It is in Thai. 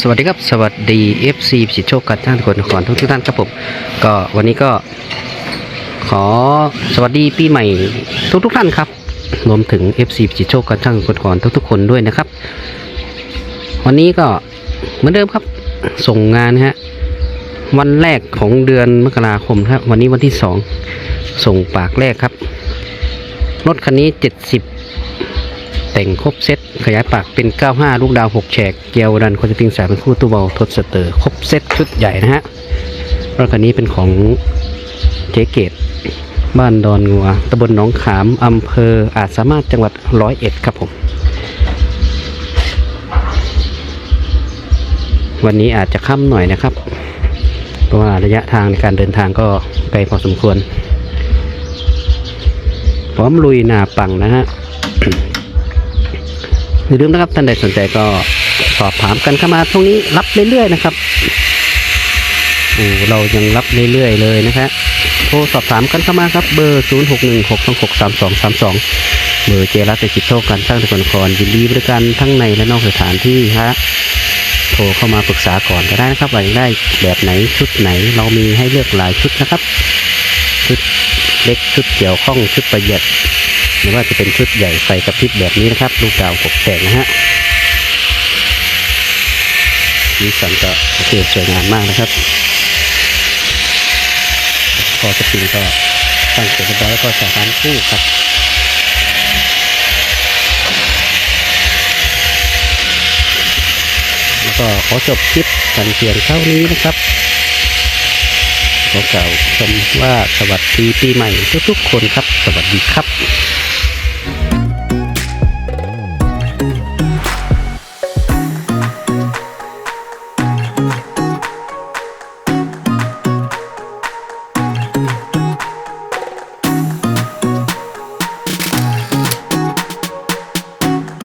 สวัสดีครับสวัสดี FC พิชิโชคกันท่านคนขอนทุกทุกท่านครับผมก็วันนี้ก็ขอสวัสดีปีใหม่ทุกทุกท่านครับรวมถึง FC พิชิโชคกันท่านคนขอนทุกทุกคนด้วยนะครับ วันนี้ก็เหมือนเดิมครับส่งงานฮะวันแรกของเดือนมกราคมครับ วันนี้วันที่สองส่งปากแรกครับรถคันนี้70 แต่งครบเซตขยายปากเป็น 95 ลูกดาว 6 แฉกเกียวดันคอนสปริงสายเป็นคู่ตู้เบาทดสเตอร์ครบเซตชุดใหญ่นะฮะรถคันนี้เป็นของเจ๊เกตบ้านดอนงัวตำบลหนองขามอำเภออาจสามารถจังหวัดร้อยเอ็ดครับผม วันนี้อาจจะค่ำหน่อยนะครับ เพราะว่าระยะทางในการเดินทางก็ไกลพอสมควร พร้อมลุยหนาปังนะฮะ อย่าลืมนะครับท่านใดสนใจก็สอบถามกันเข้ามาตรงนี้รับเรื่อยๆนะครับโอ้เรายังรับเรื่อยๆเลยนะฮะโทรสอบถามกันเข้ามาครับเบอร์ 0 6 1 6 2 6 3 2 3 2 เบอร์เจรัสเจจิตโชคการสร้างตะกอนครยินดีบริการทั้งในและนอกสถานที่ฮะโทรเข้ามาปรึกษาก่อนก็ได้นะครับว่ายได้แบบไหนชุดไหนเรามีให้เลือกหลายชุดนะครับ ชุดเล็กชุดเกี่ยวข้องชุดประหยัด หรือว่าจะเป็นชุดใหญ่ไฟกระพริบแบบนี้นะครับ ลูกดาวหกแฉกนะฮะนี่สันก็โอเคสวยงามมากนะครับพอสปริงก็ตั้งเสร็จเรียบร้อยแล้วก็สายพานคู่ครับแล้วก็ขอจบคลิปกันเพียงเท่านี้นะครับขอกล่าวคำว่าสวัสดีปีใหม่ทุกๆคนครับ สวัสดีครับ